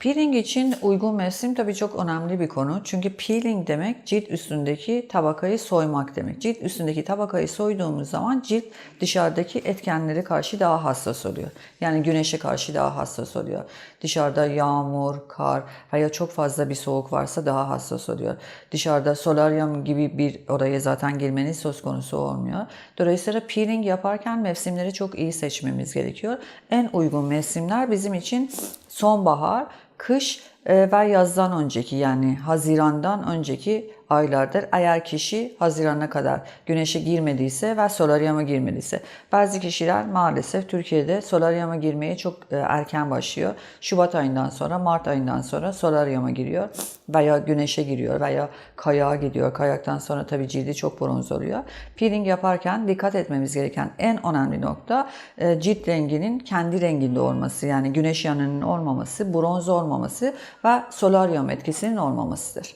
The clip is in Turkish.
Peeling için uygun mevsim tabii çok önemli bir konu. Çünkü peeling demek cilt üstündeki tabakayı soymak demek. Cilt üstündeki tabakayı soyduğumuz zaman cilt dışarıdaki etkenlere karşı daha hassas oluyor. Yani güneşe karşı daha hassas oluyor. Dışarıda yağmur, kar veya çok fazla bir soğuk varsa daha hassas oluyor. Dışarıda solaryum gibi bir oraya zaten girmeniz söz konusu olmuyor. Dolayısıyla peeling yaparken mevsimleri çok iyi seçmemiz gerekiyor. En uygun mevsimler bizim için sonbahar, kış e, ve yazdan önceki yani Haziran'dan önceki aylardır. Eğer kişi Haziran'a kadar güneşe girmediyse ve solaryuma girmediyse. Bazı kişiler maalesef Türkiye'de solaryuma girmeye çok e, erken başlıyor. Şubat ayından sonra, Mart ayından sonra solaryuma giriyor veya güneşe giriyor veya kayağa gidiyor. Kayaktan sonra tabii cildi çok bronz oluyor. Peeling yaparken dikkat etmemiz gereken en önemli nokta e, cilt renginin kendi renginde olması. Yani güneş yanının olmaması, bronz olmaması ve solaryum etkisinin olmamasıdır.